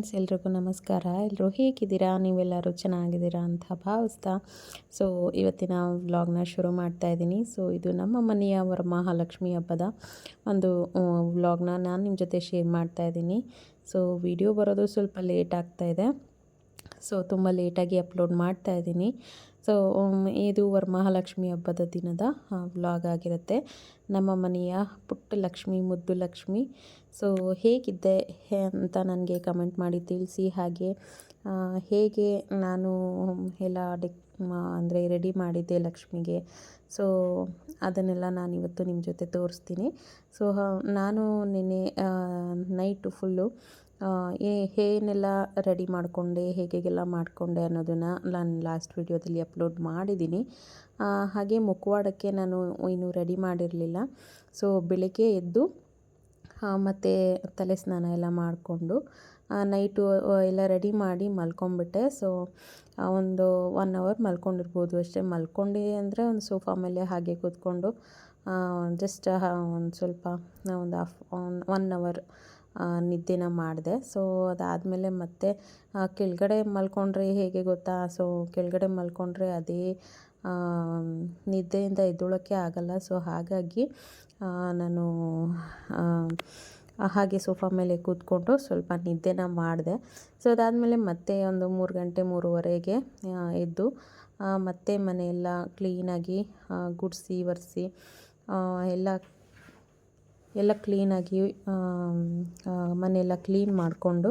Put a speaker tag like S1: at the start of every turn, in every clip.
S1: Friends, ಎಲ್ರಿಗೂ ನಮಸ್ಕಾರ. ಎಲ್ಲರೂ ಹೇಗಿದ್ದೀರಾ? ನೀವೆಲ್ಲರೂ ಚೆನ್ನಾಗಿದ್ದೀರಾ ಅಂತ ಭಾವಿಸ್ತಾ. ಸೊ ಇವತ್ತಿನ ವ್ಲಾಗ್ನ ಶುರು ಮಾಡ್ತಾ ಇದ್ದೀನಿ. ಸೊ ಇದು ನಮ್ಮ ಮನೆಯ ವರಮಹಾಲಕ್ಷ್ಮಿ ಹಬ್ಬದ ಒಂದು ವ್ಲಾಗ್ನ ನಾನು ನಿಮ್ಮ ಜೊತೆ ಶೇರ್ ಮಾಡ್ತಾ ಇದ್ದೀನಿ. ಸೊ ವಿಡಿಯೋ ಬರೋದು ಸ್ವಲ್ಪ ಲೇಟ್ ಆಗ್ತಾ ಇದೆ. ಸೊ ತುಂಬ ಲೇಟಾಗಿ ಅಪ್ಲೋಡ್ ಮಾಡ್ತಾ ಇದ್ದೀನಿ. ಸೊ ಇದು ವರಮಹಾಲಕ್ಷ್ಮಿ ಹಬ್ಬದ ದಿನದ ವ್ಲಾಗ್ ಆಗಿರುತ್ತೆ. ನಮ್ಮ ಮನೆಯ ಪುಟ್ಟ ಲಕ್ಷ್ಮಿ, ಮುದ್ದು ಲಕ್ಷ್ಮಿ. ಸೊ ಹೇಗಿದ್ದೆ ಅಂತ ನನಗೆ ಕಮೆಂಟ್ ಮಾಡಿ ತಿಳಿಸಿ. ಹಾಗೆ ಹೇಗೆ ನಾನು ಎಲ್ಲ ಡೆಕ್ ಅಂದರೆ ರೆಡಿ ಮಾಡಿದ್ದೆ ಲಕ್ಷ್ಮಿಗೆ. ಸೊ ಅದನ್ನೆಲ್ಲ ನಾನು ಇವತ್ತು ನಿಮ್ಮ ಜೊತೆ ತೋರಿಸ್ತೀನಿ. ಸೊ ನಾನು ನಿನ್ನೆ ನೈಟು ಫುಲ್ಲು ಏ, ಏನೆಲ್ಲ ರೆಡಿ ಮಾಡಿಕೊಂಡೆ ಹೇಗೆಲ್ಲ ಮಾಡಿಕೊಂಡೆ ಅನ್ನೋದನ್ನು ನಾನು ಲಾಸ್ಟ್ ವಿಡಿಯೋದಲ್ಲಿ ಅಪ್ಲೋಡ್ ಮಾಡಿದ್ದೀನಿ ಹಾಗೆ ಮುಖವಾಡಕ್ಕೆ ನಾನು ಇನ್ನೂ ರೆಡಿ ಮಾಡಿರಲಿಲ್ಲ. ಸೊ ಬೆಳಗ್ಗೆ ಎದ್ದು ಮತ್ತು ತಲೆ ಸ್ನಾನ ಎಲ್ಲ ಮಾಡಿಕೊಂಡು ನೈಟು ಎಲ್ಲ ರೆಡಿ ಮಾಡಿ ಮಲ್ಕೊಂಬಿಟ್ಟೆ ಸೊ ಒಂದು ಒನ್ ಅವರ್ ಮಲ್ಕೊಂಡಿರ್ಬೋದು ಅಷ್ಟೇ. ಮಲ್ಕೊಂಡು ಅಂದರೆ ಒಂದು ಸೋಫಾ ಮೇಲೆ ಹಾಗೆ ಕೂತ್ಕೊಂಡು ಜಸ್ಟ್ ಒಂದು ಸ್ವಲ್ಪ ಒಂದು ಹಾಫ್ ಒನ್ ಅವರ್ ನಿದ್ದೆನ ಮಾಡಿದೆ. ಸೊ ಅದಾದಮೇಲೆ ಮತ್ತೆ ಕೆಳಗಡೆ ಮಲ್ಕೊಂಡ್ರೆ ಹೇಗೆ ಗೊತ್ತಾ? ಸೊ ಕೆಳಗಡೆ ಮಲ್ಕೊಂಡ್ರೆ ಅದೇ ನಿದ್ದೆಯಿಂದ ಎದ್ದೊಳಕ್ಕೆ ಆಗಲ್ಲ. ಸೊ ಹಾಗಾಗಿ ನಾನು ಹಾಗೆ ಸೋಫಾ ಮೇಲೆ ಕೂತ್ಕೊಂಡು ಸ್ವಲ್ಪ ನಿದ್ದೆನ ಮಾಡಿದೆ. ಸೊ ಅದಾದಮೇಲೆ ಮತ್ತೆ ಒಂದು ಮೂರು ಗಂಟೆ, ಮೂರುವರೆಗೆ ಎದ್ದು ಮತ್ತೆ ಮನೆಯೆಲ್ಲ ಕ್ಲೀನಾಗಿ ಗುಡಿಸಿ, ಒರೆಸಿ ಎಲ್ಲ ಎಲ್ಲ ಕ್ಲೀನಾಗಿ ಮನೆಯೆಲ್ಲ ಕ್ಲೀನ್ ಮಾಡಿಕೊಂಡು,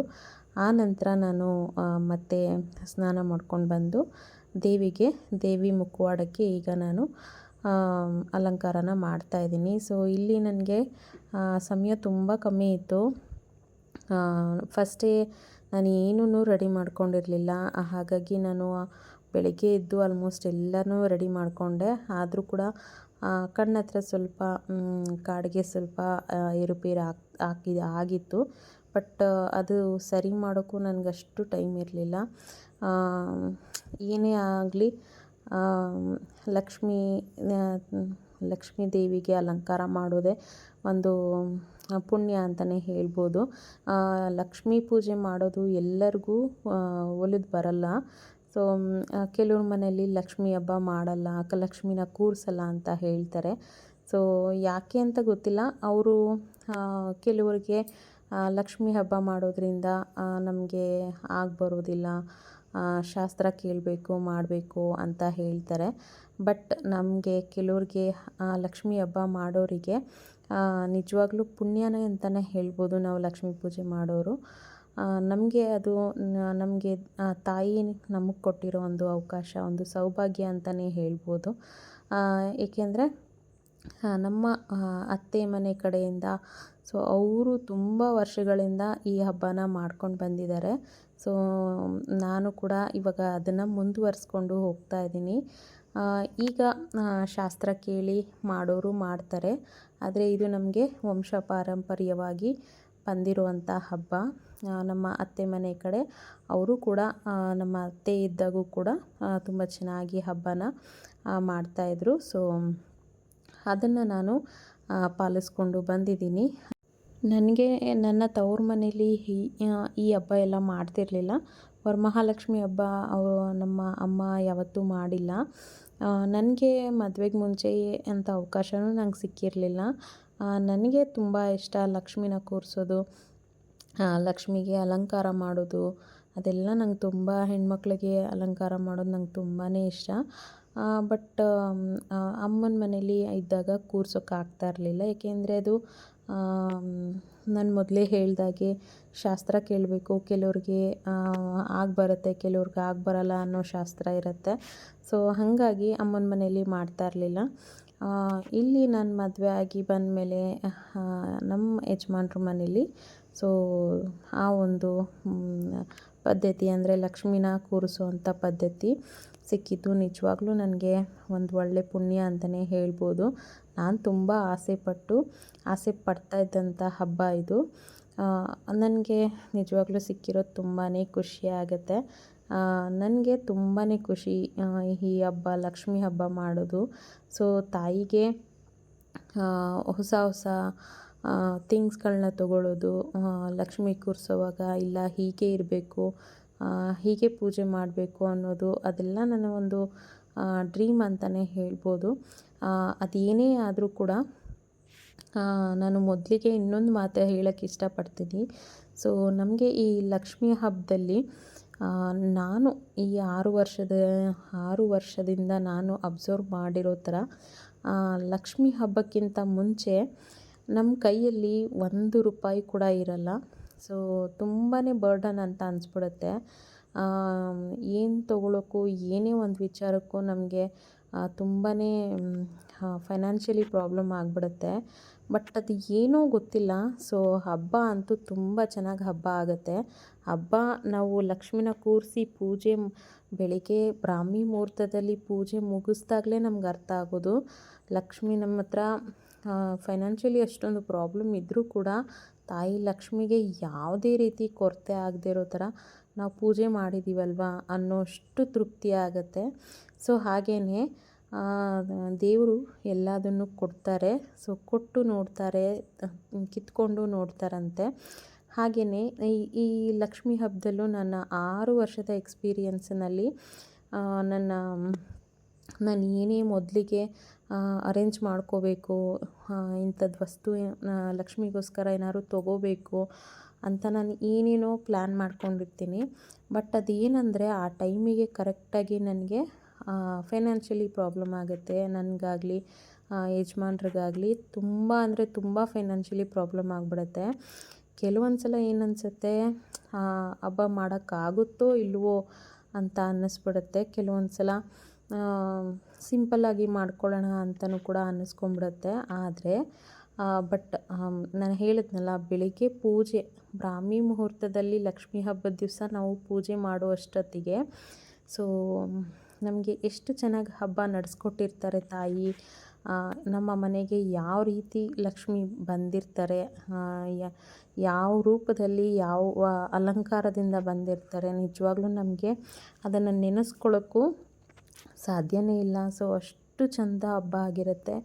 S1: ಆ ನಂತರ ನಾನು ಮತ್ತೆ ಸ್ನಾನ ಮಾಡ್ಕೊಂಡು ಬಂದು ದೇವಿಗೆ, ದೇವಿ ಮುಖವಾಡಕ್ಕೆ ಈಗ ನಾನು ಅಲಂಕಾರನ ಮಾಡ್ತಾಯಿದ್ದೀನಿ ಸೊ ಇಲ್ಲಿ ನನಗೆ ಸಮಯ ತುಂಬ ಕಮ್ಮಿ ಇತ್ತು. ಫಸ್ಟೇ ನಾನು ಏನೂ ರೆಡಿ ಮಾಡ್ಕೊಂಡಿರಲಿಲ್ಲ. ಹಾಗಾಗಿ ನಾನು ಬೆಳಗ್ಗೆ ಎದ್ದು ಆಲ್ಮೋಸ್ಟ್ ಎಲ್ಲನೂ ರೆಡಿ ಮಾಡಿಕೊಂಡೆ. ಆದರೂ ಕೂಡ ಕಣ್ಣ ಹತ್ರ ಸ್ವಲ್ಪ ಕಾಡಿಗೆ ಸ್ವಲ್ಪ ಏರುಪೇರು ಆಗಿ ಹಾಕಿ, ಆಗಿತ್ತು. ಬಟ್, ಅದು ಸರಿ ಮಾಡೋಕ್ಕೂ ನನಗಷ್ಟು ಟೈಮ್ ಇರಲಿಲ್ಲ. ಏನೇ ಆಗಲಿ ಲಕ್ಷ್ಮೀ ಲಕ್ಷ್ಮೀ ದೇವಿಗೆ ಅಲಂಕಾರ ಮಾಡೋದೇ ಒಂದು ಪುಣ್ಯ ಅಂತಲೇ ಹೇಳ್ಬೋದು. ಲಕ್ಷ್ಮೀ ಪೂಜೆ ಮಾಡೋದು ಎಲ್ಲರಿಗೂ ಒಲಿದು ಬರಲ್ಲ. ಸೊ ಕೆಲವ್ರ ಮನೆಯಲ್ಲಿ ಲಕ್ಷ್ಮಿ ಹಬ್ಬ ಮಾಡಲ್ಲ ಲಕ್ಷ್ಮಿನ ಕೂರಿಸಲ್ಲ ಅಂತ ಹೇಳ್ತಾರೆ. ಸೊ ಯಾಕೆ ಅಂತ ಗೊತ್ತಿಲ್ಲ. ಅವರು ಕೆಲವರಿಗೆ ಲಕ್ಷ್ಮಿ ಹಬ್ಬ ಮಾಡೋದ್ರಿಂದ ನಮಗೆ ಆಗಿ ಬರೋದಿಲ್ಲ ಶಾಸ್ತ್ರ ಕೇಳಬೇಕು, ಮಾಡಬೇಕು ಅಂತ ಹೇಳ್ತಾರೆ. ಬಟ್ ನಮಗೆ ಕೆಲವ್ರಿಗೆ ಲಕ್ಷ್ಮಿ ಹಬ್ಬ ಮಾಡೋರಿಗೆ ನಿಜವಾಗ್ಲೂ ಪುಣ್ಯನೇ ಅಂತಲೇ ಹೇಳ್ಬೋದು ನಾವು ಲಕ್ಷ್ಮೀ ಪೂಜೆ ಮಾಡೋರು. ನಮಗೆ ಅದು ನಮಗೆ ತಾಯಿ ನಮಗೆ ಕೊಟ್ಟಿರೋ ಒಂದು ಅವಕಾಶ, ಒಂದು ಸೌಭಾಗ್ಯ ಅಂತಲೇ ಹೇಳ್ಬೋದು. ಏಕೆಂದರೆ ನಮ್ಮ ಅತ್ತೆ ಮನೆ ಕಡೆಯಿಂದ, ಸೊ ಅವರು ತುಂಬ ವರ್ಷಗಳಿಂದ ಈ ಹಬ್ಬನ ಮಾಡ್ಕೊಂಡು ಬಂದಿದ್ದಾರೆ. ಸೊ, ನಾನು ಕೂಡ ಇವಾಗ ಅದನ್ನು ಮುಂದುವರಿಸ್ಕೊಂಡು ಹೋಗ್ತಾ ಇದ್ದೀನಿ. ಈಗ ಶಾಸ್ತ್ರ ಕೇಳಿ ಮಾಡೋರು ಮಾಡ್ತಾರೆ. ಆದರೆ ಇದು ನಮಗೆ ವಂಶ ಪಾರಂಪರ್ಯವಾಗಿ ಬಂದಿರುವಂಥ ಹಬ್ಬ. ನಮ್ಮ ಅತ್ತೆ ಮನೆ ಕಡೆ ಅವರು ಕೂಡ ನಮ್ಮ ಅತ್ತೆ ಇದ್ದಾಗೂ ಕೂಡ ತುಂಬ ಚೆನ್ನಾಗಿ ಹಬ್ಬನ ಮಾಡ್ತಾಯಿದ್ರು ಸೊ, ಅದನ್ನು ನಾನು ಪಾಲಿಸ್ಕೊಂಡು ಬಂದಿದ್ದೀನಿ. ನನಗೆ, ನನ್ನ ತವ್ರ ಮನೇಲಿ ಈ ಹಬ್ಬ ಎಲ್ಲ ಮಾಡ್ತಿರಲಿಲ್ಲ. ವರಮಹಾಲಕ್ಷ್ಮಿ ಹಬ್ಬ ನಮ್ಮ ಅಮ್ಮ ಯಾವತ್ತೂ ಮಾಡಿಲ್ಲ. ನನಗೆ ಮದುವೆಗೆ ಮುಂಚೆ ಅಂಥ ಅವಕಾಶವೂ ನಂಗೆ ಸಿಕ್ಕಿರಲಿಲ್ಲ. ನನಗೆ ತುಂಬ ಇಷ್ಟ ಲಕ್ಷ್ಮಿನ ಕೂರಿಸೋದು ಲಕ್ಷ್ಮಿಗೆ ಅಲಂಕಾರ ಮಾಡೋದು, ಅದೆಲ್ಲ ನಂಗೆ ತುಂಬ ಹೆಣ್ಮಕ್ಳಿಗೆ ಅಲಂಕಾರ ಮಾಡೋದು ನಂಗೆ ತುಂಬಾ ಇಷ್ಟ. ಬಟ್ ಅಮ್ಮನ ಮನೇಲಿ ಇದ್ದಾಗ ಕೂರ್ಸೋಕೆ ಇರಲಿಲ್ಲ. ಏಕೆಂದರೆ ಅದು ನಾನು ಮೊದಲೇ ಹೇಳ್ದಾಗೆ ಶಾಸ್ತ್ರ ಕೇಳಬೇಕು, ಕೆಲವ್ರಿಗೆ ಆಗಿ ಬರುತ್ತೆ, ಕೆಲವ್ರಿಗೆ ಆಗಿ ಬರಲ್ಲ ಅನ್ನೋ ಶಾಸ್ತ್ರ ಇರುತ್ತೆ. ಸೊ, ಹಾಗಾಗಿ ಅಮ್ಮನ ಮನೇಲಿ ಮಾಡ್ತಾ ಇರಲಿಲ್ಲ. ಇಲ್ಲಿ ನಾನು ಮದುವೆ ಆಗಿ ಬಂದಮೇಲೆ ನಮ್ಮ ಯಜಮಾನ್ರ ಮನೇಲಿ. ಸೊ ಆ ಒಂದು ಪದ್ಧತಿ ಅಂದರೆ ಲಕ್ಷ್ಮೀನ ಕೂರಿಸುವಂಥ ಪದ್ಧತಿ ಸಿಕ್ಕಿದ್ದು ನಿಜವಾಗ್ಲೂ ನನಗೆ ಒಂದು ಒಳ್ಳೆ ಪುಣ್ಯ ಅಂತಲೇ ಹೇಳ್ಬೋದು. ನಾನು ತುಂಬ ಆಸೆಪಟ್ಟು ಆಸೆ ಪಡ್ತಾ ಇದ್ದಂಥ ಹಬ್ಬ ಇದು. ನನಗೆ ನಿಜವಾಗ್ಲೂ ಸಿಕ್ಕಿರೋದು ತುಂಬಾ ಖುಷಿ ಆಗುತ್ತೆ. ನನಗೆ ತುಂಬಾ ಖುಷಿ ಈ ಹಬ್ಬ, ಲಕ್ಷ್ಮಿ ಹಬ್ಬ ಮಾಡೋದು. ಸೊ ತಾಯಿಗೆ ಹೊಸ ಹೊಸ ಥಿಂಗ್ಸ್ಗಳನ್ನ ತೊಗೊಳ್ಳೋದು ಲಕ್ಷ್ಮಿ ಕೂರಿಸೋವಾಗ ಇಲ್ಲ ಹೀಗೆ ಇರಬೇಕು ಹೀಗೆ ಪೂಜೆ ಮಾಡಬೇಕು ಅನ್ನೋದು ಅದೆಲ್ಲ ನನ್ನ ಒಂದು ಡ್ರೀಮ್ ಅಂತಲೇ ಹೇಳ್ಬೋದು. ಅದೇನೇ ಆದರೂ ಕೂಡ ನಾನು ಮೊದಲಿಗೆ ಇನ್ನೊಂದು ಮಾತು ಹೇಳೋಕ್ಕೆ ಇಷ್ಟಪಡ್ತೀನಿ. ಸೊ ನಮಗೆ ಈ ಲಕ್ಷ್ಮಿ ಹಬ್ಬದಲ್ಲಿ ನಾನು ಈ ಆರು ವರ್ಷದ, ಆರು ವರ್ಷದಿಂದ ನಾನು ಅಬ್ಸರ್ವ್ ಮಾಡಿರೋ ಥರ ಲಕ್ಷ್ಮಿ ಹಬ್ಬಕ್ಕಿಂತ ಮುಂಚೆ ನಮ್ಮ ಕೈಯಲ್ಲಿ ಒಂದು ರೂಪಾಯಿ ಕೂಡ ಇರಲ್ಲ. ಸೊ ತುಂಬಾ ಬರ್ಡನ್ ಅಂತ ಅನಿಸ್ಬಿಡುತ್ತೆ. ಏನು ತಗೊಳ್ಳೋಕ್ಕೂ ಏನೇ ಒಂದು ವಿಚಾರಕ್ಕೂ ನಮಗೆ ತುಂಬಾ ಫೈನಾನ್ಷಿಯಲಿ ಪ್ರಾಬ್ಲಮ್ ಆಗಿಬಿಡುತ್ತೆ. ಬಟ್ ಅದು ಏನೋ ಗೊತ್ತಿಲ್ಲ. ಸೊ ಹಬ್ಬ ಅಂತೂ ತುಂಬ ಚೆನ್ನಾಗಿ ಹಬ್ಬ ಆಗುತ್ತೆ. ಹಬ್ಬ, ನಾವು ಲಕ್ಷ್ಮೀನ ಕೂರಿಸಿ ಪೂಜೆ ಬೆಳಿಗ್ಗೆ ಬ್ರಾಹ್ಮಿ ಮುಹೂರ್ತದಲ್ಲಿ ಪೂಜೆ ಮುಗಿಸ್ದಾಗಲೇ ನಮ್ಗೆ ಅರ್ಥ ಆಗೋದು. ಲಕ್ಷ್ಮಿ ನಮ್ಮ ಹತ್ರ ಫೈನಾನ್ಷಿಯಲಿ ಅಷ್ಟೊಂದು ಪ್ರಾಬ್ಲಮ್ ಇದ್ದರೂ ಕೂಡ ತಾಯಿ ಲಕ್ಷ್ಮಿಗೆ ಯಾವುದೇ ರೀತಿ ಕೊರತೆ ಆಗದೇ ಇರೋ ಥರ ನಾವು ಪೂಜೆ ಮಾಡಿದ್ದೀವಲ್ವ ಅನ್ನೋಷ್ಟು ತೃಪ್ತಿ ಆಗುತ್ತೆ. ಸೊ ಹಾಗೇ ದೇವರು ಎಲ್ಲದನ್ನು ಕೊಡ್ತಾರೆ. ಸೊ ಕೊಟ್ಟು ನೋಡ್ತಾರೆ, ಕಿತ್ಕೊಂಡು ನೋಡ್ತಾರಂತೆ. ಹಾಗೆಯೇ ಈ ಈ ಲಕ್ಷ್ಮಿ ಹಬ್ಬದಲ್ಲೂ ನನ್ನ ಆರು ವರ್ಷದ ಎಕ್ಸ್ಪೀರಿಯನ್ಸ್ನಲ್ಲಿ ನನ್ನ, ನಾನು ಏನೇ ಮೊದಲಿಗೆ ಅರೇಂಜ್ ಮಾಡ್ಕೋಬೇಕು ಇಂಥದ್ದು ವಸ್ತು ಲಕ್ಷ್ಮಿಗೋಸ್ಕರ ಏನಾದ್ರು ತೊಗೋಬೇಕು ಅಂತ ನಾನು ಏನೇನೋ ಪ್ಲ್ಯಾನ್ ಮಾಡ್ಕೊಂಡಿರ್ತೀನಿ. ಬಟ್ ಅದೇನಂದರೆ ಆ ಟೈಮಿಗೆ ಕರೆಕ್ಟಾಗಿ ನನಗೆ ಫೈನಾನ್ಷಿಯಲಿ ಪ್ರಾಬ್ಲಮ್ ಆಗುತ್ತೆ. ನನಗಾಗಲಿ ಯಜಮಾನ್ರಿಗಾಗಲಿ ತುಂಬ ಅಂದರೆ ತುಂಬ ಫೈನಾನ್ಷಿಯಲಿ ಪ್ರಾಬ್ಲಮ್ ಆಗಿಬಿಡುತ್ತೆ. ಕೆಲವೊಂದು ಸಲ ಏನನ್ಸುತ್ತೆ ಹಬ್ಬ ಮಾಡೋಕ್ಕಾಗುತ್ತೋ ಇಲ್ವೋ ಅಂತ ಅನ್ನಿಸ್ಬಿಡುತ್ತೆ. ಕೆಲವೊಂದು ಸಲ ಸಿಂಪಲ್ಲಾಗಿ ಮಾಡ್ಕೊಳ್ಳೋಣ ಅಂತಲೂ ಕೂಡ ಅನ್ನಿಸ್ಕೊಂಬಿಡುತ್ತೆ. ಆದರೆ ಬಟ್ ನಾನು ಹೇಳಿದ್ನಲ್ಲ, ಬೆಳಿಗ್ಗೆ ಪೂಜೆ, ಬ್ರಾಹ್ಮಿ ಮುಹೂರ್ತದಲ್ಲಿ ಲಕ್ಷ್ಮೀ ಹಬ್ಬದ ದಿವಸ ನಾವು ಪೂಜೆ ಮಾಡುವಷ್ಟೊತ್ತಿಗೆ. ಸೊ, ನಮಗೆ ಎಷ್ಟು ಚೆನ್ನಾಗಿ ಹಬ್ಬ ನಡೆಸ್ಕೊಟ್ಟಿರ್ತಾರೆ ತಾಯಿ ನಮ್ಮ ಮನೆಗೆ ಯಾವ ರೀತಿ ಲಕ್ಷ್ಮಿ ಬಂದಿರ್ತಾರೆ ಯಾವ ರೂಪದಲ್ಲಿ ಯಾವ ಅಲಂಕಾರದಿಂದ ಬಂದಿರ್ತಾರೆ ನಿಜವಾಗ್ಲೂ ನಮಗೆ ಅದನ್ನು ನೆನೆಸ್ಕೊಳ್ಳೋಕ್ಕೂ ಸಾಧ್ಯವೇ ಇಲ್ಲ. ಸೊ ಅಷ್ಟು ಚಂದ ಹಬ್ಬ ಆಗಿರುತ್ತೆ.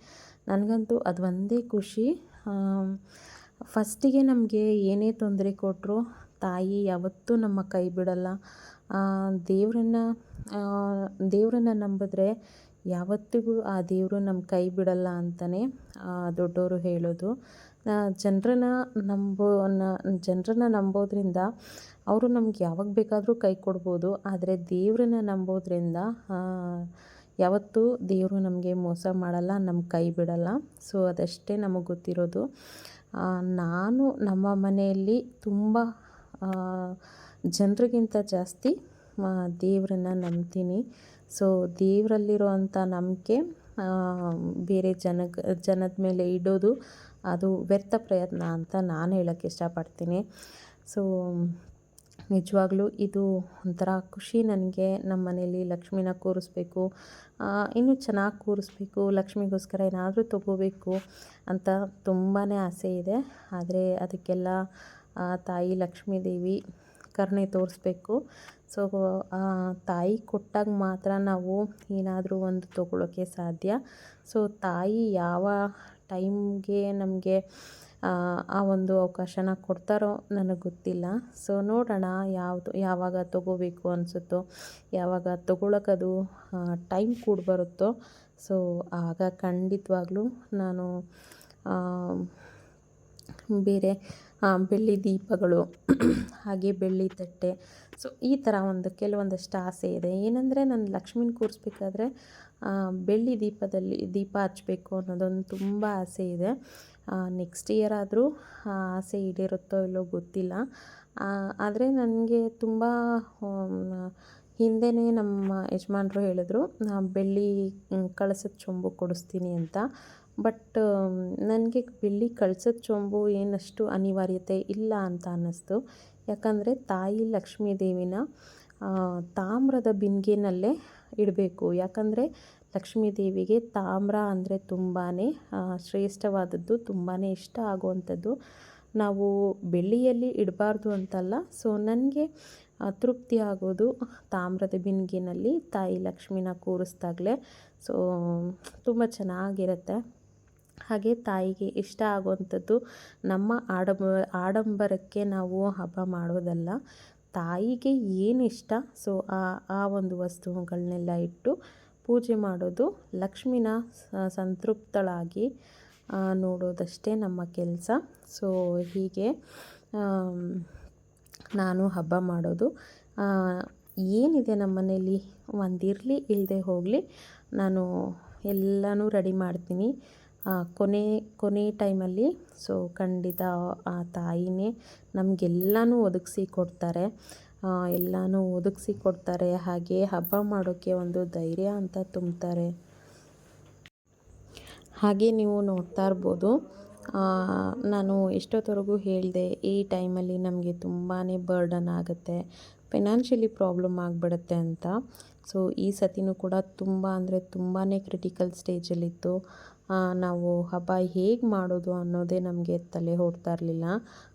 S1: ನನಗಂತೂ ಅದು ಒಂದೇ ಖುಷಿ. ಫಸ್ಟಿಗೆ ನಮಗೆ ಏನೇ ತೊಂದರೆ ಕೊಟ್ಟರು ತಾಯಿ ಯಾವತ್ತೂ ನಮ್ಮ ಕೈ ಬಿಡಲ್ಲ. ದೇವರನ್ನ ದೇವರನ್ನ ನಂಬಿದ್ರೆ ಯಾವತ್ತಿಗೂ ಆ ದೇವರು ನಮ್ಮ ಕೈ ಬಿಡಲ್ಲ ಅಂತಲೇ ದೊಡ್ಡವರು ಹೇಳೋದು. ಜನರನ್ನ ನಂಬೋ ಜನರನ್ನ ನಂಬೋದ್ರಿಂದ ಅವರು ನಮ್ಗೆ ಯಾವಾಗ ಬೇಕಾದರೂ ಕೈ ಕೊಡ್ಬೋದು, ಆದರೆ ದೇವ್ರನ್ನ ನಂಬೋದ್ರಿಂದ ಯಾವತ್ತೂ ದೇವರು ನಮಗೆ ಮೋಸ ಮಾಡಲ್ಲ ನಮ್ಮ ಕೈ ಬಿಡಲ್ಲ. ಸೊ, ಅದಷ್ಟೇ ನಮಗೆ ಗೊತ್ತಿರೋದು. ನಾನು ನಮ್ಮ ಮನೆಯಲ್ಲಿ ತುಂಬ ಜನರಿಗಿಂತ ಜಾಸ್ತಿ ದೇವರನ್ನ ನಂಬ್ತೀನಿ. ಸೊ ದೇವರಲ್ಲಿರೋ ಅಂಥ ನಂಬಿಕೆ ಬೇರೆ ಜನ ಜನದ ಮೇಲೆ ಇಡೋದು, ಅದು ವ್ಯರ್ಥ ಪ್ರಯತ್ನ ಅಂತ ನಾನು ಹೇಳೋಕ್ಕೆ ಇಷ್ಟಪಡ್ತೀನಿ. ಸೊ ನಿಜವಾಗ್ಲೂ ಇದು ಒಂಥರ ಖುಷಿ ನನಗೆ. ನಮ್ಮ ಮನೇಲಿ ಲಕ್ಷ್ಮಿನ ಕೂರಿಸ್ಬೇಕು. ಇನ್ನೂ ಚೆನ್ನಾಗಿ ಕೂರಿಸ್ಬೇಕು, ಲಕ್ಷ್ಮಿಗೋಸ್ಕರ ಏನಾದರೂ ತಗೋಬೇಕು ಅಂತ ತುಂಬಾ ಆಸೆ ಇದೆ. ಆದರೆ ಅದಕ್ಕೆಲ್ಲ ತಾಯಿ ಲಕ್ಷ್ಮೀ ದೇವಿ ಕರುಣೆ ತೋರಿಸ್ಬೇಕು. ಸೊ ತಾಯಿ ಕೊಟ್ಟಾಗ ಮಾತ್ರ ನಾವು ಏನಾದರೂ ಒಂದು ತೊಗೊಳೋಕ್ಕೆ ಸಾಧ್ಯ. ಸೊ ತಾಯಿ ಯಾವ ಟೈಮ್ಗೆ ನಮಗೆ, ಆ ಒಂದು ಅವಕಾಶನ ಕೊಡ್ತಾರೋ ನನಗೆ ಗೊತ್ತಿಲ್ಲ. ಸೊ ನೋಡೋಣ ಯಾವುದು, ಯಾವಾಗ ತೊಗೋಬೇಕು ಅನಿಸುತ್ತೋ, ಯಾವಾಗ ತೊಗೊಳಕ್ಕದು ಟೈಮ್ ಕೂಡ ಬರುತ್ತೋ. ಸೊ ಆಗ ಖಂಡಿತವಾಗ್ಲೂ ನಾನು ಬೇರೆ ಬೆಳ್ಳಿ ದೀಪಗಳು, ಹಾಗೆ ಬೆಳ್ಳಿ ತಟ್ಟೆ ಸೊ ಈ ಥರ ಒಂದು ಕೆಲವೊಂದಷ್ಟು ಆಸೆ ಇದೆ. ಏನಂದರೆ ನಾನು ಲಕ್ಷ್ಮಿನ ಕೂರಿಸ್ಬೇಕಾದ್ರೆ ಬೆಳ್ಳಿ ದೀಪದಲ್ಲಿ ದೀಪ ಹಚ್ಚಬೇಕು ಅನ್ನೋದೊಂದು ತುಂಬ ಆಸೆ ಇದೆ. ನೆಕ್ಸ್ಟ್ ಇಯರ್ ಆದರೂ ಆಸೆ ಈಡೇರುತ್ತೋ ಇಲ್ಲೋ ಗೊತ್ತಿಲ್ಲ. ಆದರೆ ನನಗೆ ತುಂಬ ಹಿಂದೆಯೇ ನಮ್ಮ ಯಜಮಾನರು ಹೇಳಿದ್ರು ಬೆಳ್ಳಿ ಕಳಸದ ಚೊಂಬು ಕೊಡಿಸ್ತೀನಿ ಅಂತ. ಬಟ್ ನನಗೆ ಬೆಳ್ಳಿ ಕಳಸದ ಚೊಂಬು ಏನಷ್ಟು ಅನಿವಾರ್ಯತೆ ಇಲ್ಲ ಅಂತ ಅನ್ನಿಸ್ತು. ಯಾಕಂದರೆ ತಾಯಿ ಲಕ್ಷ್ಮೀ ದೇವಿನ ತಾಮ್ರದ ಬಿಂದಿಗೆನಲ್ಲೇ ಇಡಬೇಕು. ಯಾಕಂದರೆ ಲಕ್ಷ್ಮೀ ದೇವಿಗೆ ತಾಮ್ರ ಅಂದರೆ ತುಂಬಾ ಶ್ರೇಷ್ಠವಾದದ್ದು ತುಂಬಾ ಇಷ್ಟ ಆಗುವಂಥದ್ದು. ನಾವು ಬೆಳ್ಳಿಯಲ್ಲಿ ಇಡಬಾರ್ದು ಅಂತಲ್ಲ, ಸೊ ನನಗೆ ತೃಪ್ತಿ ಆಗೋದು ತಾಮ್ರದ ಬಿಂದಿಗೆನಲ್ಲಿ ತಾಯಿ ಲಕ್ಷ್ಮಿನ ಕೂರಿಸ್ದಾಗಲೇ. ಸೊ, ತುಂಬ ಚೆನ್ನಾಗಿರುತ್ತೆ. ಹಾಗೆ ತಾಯಿಗೆ ಇಷ್ಟ ಆಗುವಂಥದ್ದು ನಮ್ಮ ಆಡಂಬ, ಆಡಂಬರಕ್ಕೆ ನಾವು ಹಬ್ಬ ಮಾಡೋದಲ್ಲ ತಾಯಿಗೆ ಏನು ಇಷ್ಟ? ಸೊ ಆ ಆ ಒಂದು ವಸ್ತುಗಳನ್ನೆಲ್ಲ ಇಟ್ಟು ಪೂಜೆ ಮಾಡೋದು ಲಕ್ಷ್ಮಿನ ಸಂತೃಪ್ತಳಾಗಿ ನೋಡೋದಷ್ಟೇ ನಮ್ಮ ಕೆಲಸ. ಸೊ ಹೀಗೆ ನಾನು ಹಬ್ಬ ಮಾಡೋದು. ಏನಿದೆ ನಮ್ಮ ಮನೇಲಿ? ಒಂದಿರಲಿ ಇಲ್ಲದೆ ಹೋಗಲಿ, ನಾನು ಎಲ್ಲನೂ ರೆಡಿ ಮಾಡ್ತೀನಿ. ಕೊನೆ ಕೊನೆ ಟೈಮಲ್ಲಿ, ಸೊ ಖಂಡಿತ ಆ ತಾಯಿನೇ ನಮಗೆಲ್ಲನೂ ಒದಗಿಸಿ ಕೊಡ್ತಾರೆ. ಎಲ್ಲನೂ ಒದಗಿಸಿ ಕೊಡ್ತಾರೆ. ಹಾಗೆ ಹಬ್ಬ ಮಾಡೋಕ್ಕೆ ಒಂದು ಧೈರ್ಯ ಅಂತ ತುಂಬ್ತಾರೆ ಹಾಗೆ ನೀವು ನೋಡ್ತಾ ಇರ್ಬೋದು. ನಾನು ಎಷ್ಟೊತ್ತವರೆಗೂ ಹೇಳಿದೆ, ಈ ಟೈಮಲ್ಲಿ ನಮಗೆ ತುಂಬಾ ಬರ್ಡನ್ ಆಗುತ್ತೆ, ಫೈನಾನ್ಷಿಯಲಿ ಪ್ರಾಬ್ಲಮ್ ಆಗಿಬಿಡುತ್ತೆ ಅಂತ. ಸೊ ಈ ಸತಿನೂ ಕೂಡ ತುಂಬ ಅಂದರೆ ತುಂಬಾ ಕ್ರಿಟಿಕಲ್ ಸ್ಟೇಜಲ್ಲಿತ್ತು. ನಾವು ಹಬ್ಬ ಹೇಗೆ ಮಾಡೋದು ಅನ್ನೋದೇ ನಮಗೆ ತಲೆ ಓಡ್ತಾ ಇರಲಿಲ್ಲ.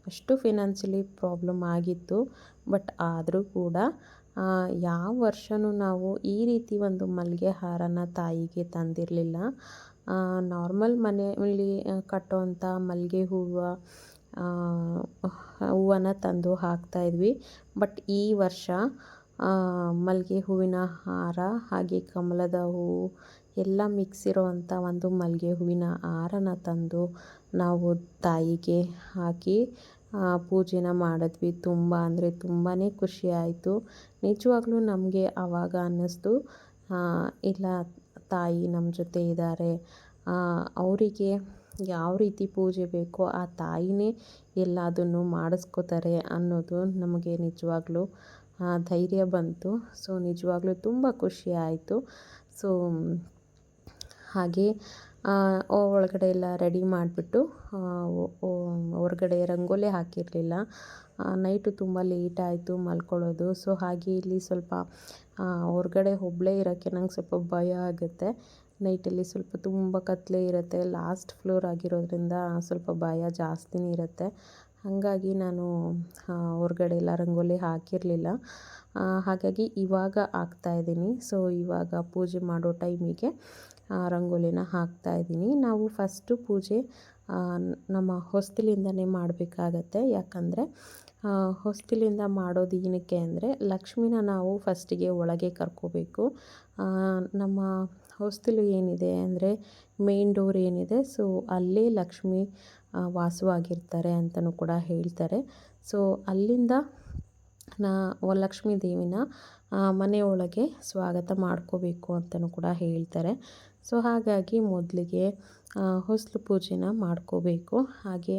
S1: ಅಷ್ಟು ಫಿನಾನ್ಷಿಯಲಿ ಪ್ರಾಬ್ಲಮ್ ಆಗಿತ್ತು ಬಟ್ ಆದರೂ ಕೂಡ ಯಾವ ವರ್ಷವೂ ನಾವು ಈ ರೀತಿ ಒಂದು ಮಲ್ಲಿಗೆ ಹಾರನ ತಾಯಿಗೆ ತಂದಿರಲಿಲ್ಲ. ನಾರ್ಮಲ್ ಮನೆಯಲ್ಲಿ ಕಟ್ಟುವಂಥ ಮಲ್ಲಿಗೆ ಹೂವು ಹೂವನ್ನು ತಂದು ಹಾಕ್ತಾಯಿದ್ವಿ ಬಟ್ ಈ ವರ್ಷ ಮಲ್ಲಿಗೆ ಹೂವಿನ ಹಾರ ಹಾಗೆ ಕಮಲದ ಹೂವು ಎಲ್ಲ ಮಿಕ್ಸ್ ಇರೋವಂಥ ಒಂದು ಮಲ್ಲಿಗೆ ಹೂವಿನ ಹಾರನ ತಂದು ನಾವು ತಾಯಿಗೆ ಹಾಕಿ ಪೂಜೆನ ಮಾಡಿದ್ವಿ. ತುಂಬ ಅಂದರೆ ತುಂಬಾ ಖುಷಿ ಆಯಿತು. ನಿಜವಾಗ್ಲೂ ನಮಗೆ ಆವಾಗ ಅನ್ನಿಸ್ತು ಇಲ್ಲ ತಾಯಿ ನಮ್ಮ ಜೊತೆ ಇದ್ದಾರೆ ಅವರಿಗೆ ಯಾವ ರೀತಿ ಪೂಜೆ ಬೇಕೋ ಆ ತಾಯಿನೇ ಎಲ್ಲದನ್ನು ಮಾಡಿಸ್ಕೋತಾರೆ ಅನ್ನೋದು ನಮಗೆ ನಿಜವಾಗ್ಲೂ ಧೈರ್ಯ ಬಂತು. ಸೊ, ನಿಜವಾಗ್ಲೂ ತುಂಬ ಖುಷಿ ಆಯಿತು. ಸೊ ಹಾಗೆ ಒಳಗಡೆ ಎಲ್ಲ ರೆಡಿ ಮಾಡಿಬಿಟ್ಟು ಹೊರಗಡೆ ರಂಗೋಲಿ ಹಾಕಿರಲಿಲ್ಲ. ನೈಟು ತುಂಬ ಲೇಟ್ ಆಯಿತು ಮಲ್ಕೊಳ್ಳೋದು. ಸೊ ಹಾಗೆ ಇಲ್ಲಿ ಸ್ವಲ್ಪ ಹೊರ್ಗಡೆ ಒಬ್ಬಳೇ ಇರೋಕ್ಕೆ ನಂಗೆ ಸ್ವಲ್ಪ ಭಯ ಆಗುತ್ತೆ. ನೈಟಲ್ಲಿ ಸ್ವಲ್ಪ ತುಂಬ ಕತ್ತಲೆ ಇರುತ್ತೆ. ಲಾಸ್ಟ್ ಫ್ಲೋರ್ ಆಗಿರೋದ್ರಿಂದ ಸ್ವಲ್ಪ ಭಯ ಜಾಸ್ತಿನೇ ಇರುತ್ತೆ. ಹಾಗಾಗಿ ನಾನು ಹೊರಗಡೆ ಎಲ್ಲ ರಂಗೋಲಿ ಹಾಕಿರಲಿಲ್ಲ. ಹಾಗಾಗಿ ಇವಾಗ ಹಾಕ್ತಾಯಿದ್ದೀನಿ ಸೊ ಇವಾಗ ಪೂಜೆ ಮಾಡೋ ಟೈಮಿಗೆ ರಂಗೋಲಿನ ಹಾಕ್ತಾ ಇದ್ದೀನಿ. ನಾವು ಫಸ್ಟು ಪೂಜೆ ನಮ್ಮ ಹೊಸ್ತಿಲಿಂದನೇ ಮಾಡಬೇಕಾಗತ್ತೆ. ಯಾಕಂದರೆ ಹೊಸ್ತಿಲಿಂದ ಮಾಡೋದು ಏನಕ್ಕೆ ಅಂದರೆ, ಲಕ್ಷ್ಮಿನ ನಾವು ಫಸ್ಟಿಗೆ ಒಳಗೆ ಕರ್ಕೋಬೇಕು. ನಮ್ಮ ಹೊಸ್ತಿಲು ಏನಿದೆ ಅಂದರೆ, ಮೇನ್ ಡೋರ್ ಏನಿದೆ, ಸೊ ಅಲ್ಲೇ ಲಕ್ಷ್ಮಿ ವಾಸವಾಗಿರ್ತಾರೆ ಅಂತಲೂ ಕೂಡ ಹೇಳ್ತಾರೆ. ಸೊ ಅಲ್ಲಿಂದ ನಾ ಲಕ್ಷ್ಮೀ ದೇವಿನ ಮನೆಯೊಳಗೆ ಸ್ವಾಗತ ಮಾಡ್ಕೋಬೇಕು ಅಂತಲೂ ಕೂಡ ಹೇಳ್ತಾರೆ. ಸೊ ಹಾಗಾಗಿ ಮೊದಲಿಗೆ ಹೊಸಲು ಪೂಜೆನ ಮಾಡ್ಕೋಬೇಕು. ಹಾಗೆ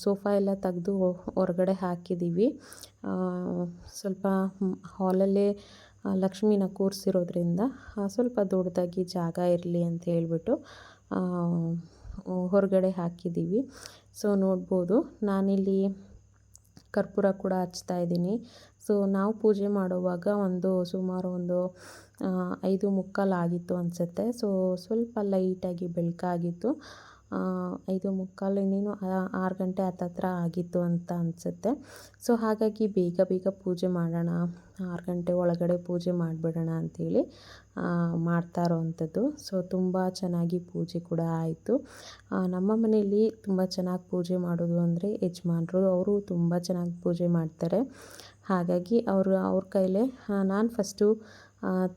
S1: ಸೋಫಾ ಎಲ್ಲ ತೆಗೆದು ಹೊರಗಡೆ ಹಾಕಿದ್ದೀವಿ ಸ್ವಲ್ಪ ಹಾಲಲ್ಲೇ ಲಕ್ಷ್ಮಿನ ಕೂರಿಸಿರೋದ್ರಿಂದ ಸ್ವಲ್ಪ ದೊಡ್ಡದಾಗಿ ಜಾಗ ಇರಲಿ ಅಂತ ಹೇಳಿಬಿಟ್ಟು ಹೊರಗಡೆ ಹಾಕಿದ್ದೀವಿ ಸೊ ನೋಡ್ಬೋದು, ನಾನಿಲ್ಲಿ ಕರ್ಪೂರ ಕೂಡ ಹಚ್ತಾ ಇದ್ದೀನಿ. ಸೊ ನಾವು ಪೂಜೆ ಮಾಡುವಾಗ ಒಂದು ಸುಮಾರು ಒಂದು ಐದು ಮುಕ್ಕಾಲು ಆಗಿತ್ತು ಅನಿಸುತ್ತೆ. ಸೊ ಸ್ವಲ್ಪ ಲೈಟಾಗಿ ಬೆಳಕಾಗಿತ್ತು ಐದು ಮುಕ್ಕಾಲು ಇನ್ನೇನು ಆರು ಗಂಟೆ ಹತ್ತತ್ರ ಆಗಿತ್ತು ಅಂತ ಅನಿಸುತ್ತೆ. ಸೊ ಹಾಗಾಗಿ ಬೇಗ ಬೇಗ ಪೂಜೆ ಮಾಡೋಣ, ಆರು ಗಂಟೆ ಒಳಗಡೆ ಪೂಜೆ ಮಾಡಿಬಿಡೋಣ ಅಂಥೇಳಿ ಮಾಡ್ತಾ ಇರೋವಂಥದ್ದು. ಸೊ ತುಂಬ ಚೆನ್ನಾಗಿ ಪೂಜೆ ಕೂಡ ಆಯಿತು. ನಮ್ಮ ಮನೆಯಲ್ಲಿ ತುಂಬ ಚೆನ್ನಾಗಿ ಪೂಜೆ ಮಾಡೋದು ಅಂದರೆ ಯಜಮಾನ್ರು, ಅವರು ತುಂಬ ಚೆನ್ನಾಗಿ ಪೂಜೆ ಮಾಡ್ತಾರೆ. ಹಾಗಾಗಿ ಅವರು, ಅವ್ರ ಕೈಲೇ ನಾನು ಫಸ್ಟು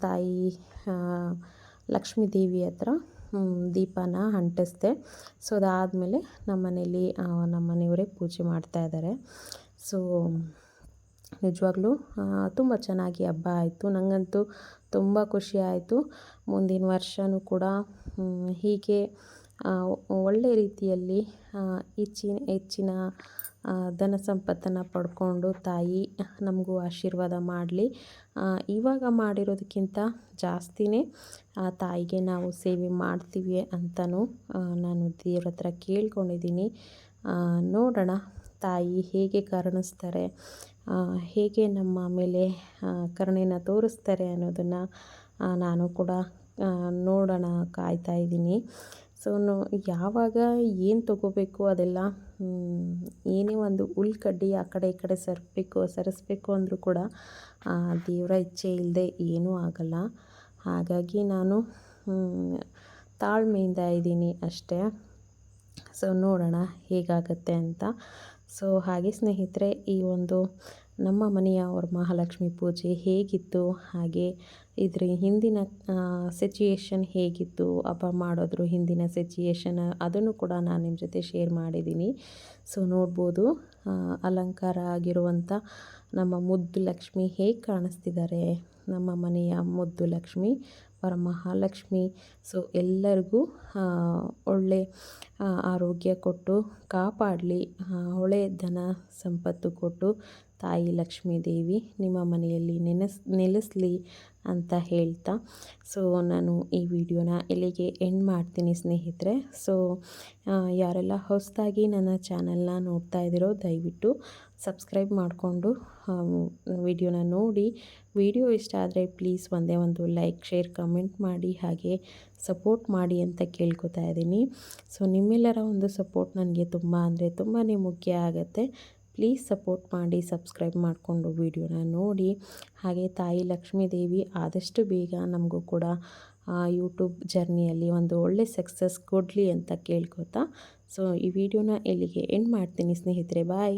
S1: ತಾಯಿ ಲಕ್ಷ್ಮೀ ದೇವಿ ಹತ್ರ ದೀಪನ ಅಂಟಿಸ್ದೆ. ಸೊ ಅದಾದಮೇಲೆ ನಮ್ಮ ಮನೆಯವರೇ ಪೂಜೆ ಮಾಡ್ತಾಯಿದ್ದಾರೆ ಸೊ ನಿಜವಾಗ್ಲೂ ತುಂಬ ಚೆನ್ನಾಗಿ ಹಬ್ಬ ಆಯಿತು. ನನಗಂತೂ ತುಂಬ ಖುಷಿ ಆಯಿತು. ಮುಂದಿನ ವರ್ಷವೂ ಕೂಡ ಹೀಗೆ ಒಳ್ಳೆ ರೀತಿಯಲ್ಲಿ ಹೆಚ್ಚಿನ ಹೆಚ್ಚಿನ ಧನ ಸಂಪತ್ತನ್ನು ಪಡ್ಕೊಂಡು ತಾಯಿ ನಮಗೂ ಆಶೀರ್ವಾದ ಮಾಡಲಿ. ಇವಾಗ ಮಾಡಿರೋದಕ್ಕಿಂತ ಜಾಸ್ತಿನೇ, ಆ, ತಾಯಿಗೆ ನಾವು ಸೇವೆ ಮಾಡ್ತೀವಿ ಅಂತಲೂ ನಾನು ದೇವ್ರ ಹತ್ರ ಕೇಳ್ಕೊಂಡಿದ್ದೀನಿ. ನೋಡೋಣ ತಾಯಿ ಹೇಗೆ ಕರುಣಿಸ್ತಾರೆ ಹೇಗೆ ನಮ್ಮ ಮೇಲೆ ಕರುಣೆನ ತೋರಿಸ್ತಾರೆ ಅನ್ನೋದನ್ನು ನಾನು ಕೂಡ ನೋಡೋಣ, ಕಾಯ್ತಾ ಇದ್ದೀನಿ. ಸೊ ಯಾವಾಗ ಏನು ತೊಗೋಬೇಕು ಅದೆಲ್ಲ ಏನೇ ಒಂದು ಉಲ್ಕಡ್ಡಿ ಆ ಕಡೆ ಈ ಕಡೆ ಸರಿಸ್ಬೇಕು ಸರಿಸ್ಬೇಕು ಅಂದರೂ ಕೂಡ ದೇವರ ಇಚ್ಛೆ ಇಲ್ಲದೆ ಏನೂ ಆಗಲ್ಲ. ಹಾಗಾಗಿ ನಾನು ತಾಳ್ಮೆಯಿಂದ ಇದ್ದೀನಿ ಅಷ್ಟೇ. ಸೊ ನೋಡೋಣ ಹೇಗಾಗತ್ತೆ ಅಂತ. ಸೊ ಹಾಗೆ ಸ್ನೇಹಿತರೆ, ಈ ಒಂದು ನಮ್ಮ ಮನೆಯ ವರಮಹಾಲಕ್ಷ್ಮಿ ಪೂಜೆ ಹೇಗಿತ್ತು, ಹಾಗೆ ಇದ್ರ ಹಿಂದಿನ ಸಿಚುಯೇಷನ್ ಹೇಗಿತ್ತು, ಹಬ್ಬ ಮಾಡೋದ್ರು ಹಿಂದಿನ ಸಿಚುಯೇಷನ್ ಅದನ್ನು ಕೂಡ ನಾನು ನಿಮ್ಮ ಜೊತೆ ಶೇರ್ ಮಾಡಿದ್ದೀನಿ ಸೊ ನೋಡ್ಬೋದು ಅಲಂಕಾರ ಆಗಿರುವಂಥ ನಮ್ಮ ಮುದ್ದು ಲಕ್ಷ್ಮಿ ಹೇಗೆ ಕಾಣಿಸ್ತಿದ್ದಾರೆ ನಮ್ಮ ಮನೆಯ ಮುದ್ದು ಲಕ್ಷ್ಮಿ ವರಮಹಾಲಕ್ಷ್ಮಿ ಸೊ ಎಲ್ಲರಿಗೂ ಒಳ್ಳೆ ಆರೋಗ್ಯ ಕೊಟ್ಟು ಕಾಪಾಡಲಿ ಒಳ್ಳೆ ಧನ ಸಂಪತ್ತು ಕೊಟ್ಟು ತಾಯಿ ಲಕ್ಷ್ಮೀ ದೇವಿ ನಿಮ್ಮ ಮನೆಯಲ್ಲಿ ನೆನೆಸ್, ನೆಲೆಸಲಿ ಅಂತ ಹೇಳ್ತಾ. ಸೊ ನಾನು ಈ ವಿಡಿಯೋನ ಇಲ್ಲಿಗೆ ಎಂಡ್ ಮಾಡ್ತೀನಿ ಸ್ನೇಹಿತರೆ. ಸೊ ಯಾರೆಲ್ಲ ಹೊಸದಾಗಿ ನನ್ನ ಚಾನಲ್ನ ನೋಡ್ತಾ ಇದ್ದೀರೋ, ದಯವಿಟ್ಟು ಸಬ್ಸ್ಕ್ರೈಬ್ ಮಾಡಿಕೊಂಡು ವಿಡಿಯೋನ ನೋಡಿ. ವಿಡಿಯೋ ಇಷ್ಟ ಆದರೆ ಪ್ಲೀಸ್ ಒಂದೇ ಒಂದು ಲೈಕ್ ಶೇರ್ ಕಮೆಂಟ್ ಮಾಡಿ, ಹಾಗೆ ಸಪೋರ್ಟ್ ಮಾಡಿ ಅಂತ ಕೇಳ್ಕೊತಾ ಇದ್ದೀನಿ. ಸೊ ನಿಮ್ಮೆಲ್ಲರ ಒಂದು ಸಪೋರ್ಟ್ ನನಗೆ ತುಂಬ ಅಂದರೆ ತುಂಬಾ ಮುಖ್ಯ ಆಗುತ್ತೆ. ಪ್ಲೀಸ್ ಸಪೋರ್ಟ್ ಮಾಡಿ, ಸಬ್ಸ್ಕ್ರೈಬ್ ಮಾಡಿಕೊಂಡು ವಿಡಿಯೋನ ನೋಡಿ. ಹಾಗೆ ತಾಯಿ ಲಕ್ಷ್ಮೀ ದೇವಿ ಆದಷ್ಟು ಬೇಗ ನಮಗೂ ಕೂಡ ಯೂಟ್ಯೂಬ್ ಜರ್ನಿಯಲ್ಲಿ ಒಂದು ಒಳ್ಳೆ ಸಕ್ಸಸ್ ಕೊಡಲಿ ಅಂತ ಕೇಳ್ಕೊತಾ. ಸೊ ಈ ವಿಡಿಯೋನ ಇಲ್ಲಿಗೆ ಎಂಡ್ ಮಾಡ್ತೀನಿ ಸ್ನೇಹಿತರೆ. ಬಾಯ್